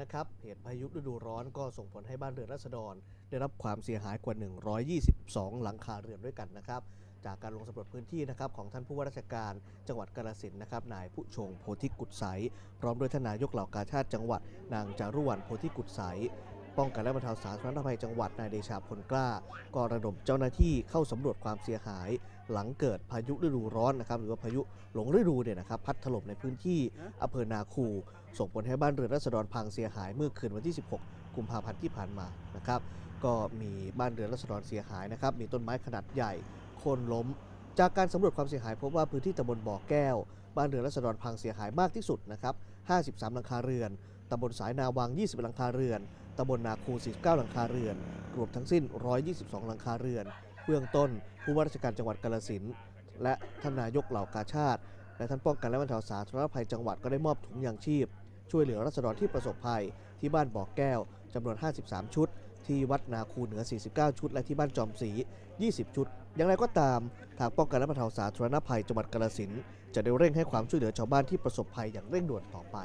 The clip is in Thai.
นะครับ เหตุพายุฤดูร้อนก็ส่งผลให้บ้านเรือนรัษฎร ได้รับความเสียหายกว่า 122 หลังคาเรือนด้วยกันนะครับ จากการลงสำรวจพื้นที่นะครับของท่านผู้ว่าราชการจังหวัดกาฬสินธุ์นะครับนายผู้ชงโพธิกุศไสพร้อมด้วยทานนายกเหล่ากาชาติจังหวัดนางจารุวรรณโพธิกุศไส ป้องกันและบรรเทาสาธารณภัยจังหวัดนายเดชาพลกล้า ก็ระดมเจ้าหน้าที่เข้าสำรวจความเสียหาย หลังเกิดพายุฤดูร้อนนะครับหรือว่าพายุหลงฤดูเนี่ยนะครับพัดถล่มในพื้นที่อำเภอนาคู ส่งผลให้บ้านเรือนราษฎรพังเสียหายเมื่อคืนวันที่ 16 กุมภาพันธ์ที่ผ่านมานะครับก็มีบ้านเรือนราษฎรเสียหายนะครับมีต้นไม้ขนาดใหญ่โค่นล้ม จากการสำรวจความเสียหายพบว่าพื้นที่ตำบลบ่อแก้ว บ้านเรือนราษฎรพังเสียหายมากที่สุดนะครับ53 หลังคาเรือนตำบลสายนาวัง 20 หลังคาเรือน ตำบลนาคู49 หลังคาเรือน รวมทั้งสิ้น 122 หลังคาเรือน เบื้องต้น ผู้ว่าราชการจังหวัดกาฬสินธุ์และท่านนายกเหล่ากาชาติ และท่านป้องกันและบรรเทาสาธารณภัยจังหวัดก็ได้มอบถุงยางชีพ ช่วยเหลือรัษฎรที่ประสบภัย ที่บ้านบ่อแก้วจำนวน 53 ชุด ที่วัดนาคูเหนือ 49 ชุด และที่บ้านจอมศรี20 ชุด อย่างไรก็ตาม ทางป้องกันและบรรเทาสาธารณภัยจังหวัดกาฬสินธุ์จะได้เร่งให้ความช่วยเหลือชาวบ้านที่ประสบภัยอย่างเร่งด่วนต่อไป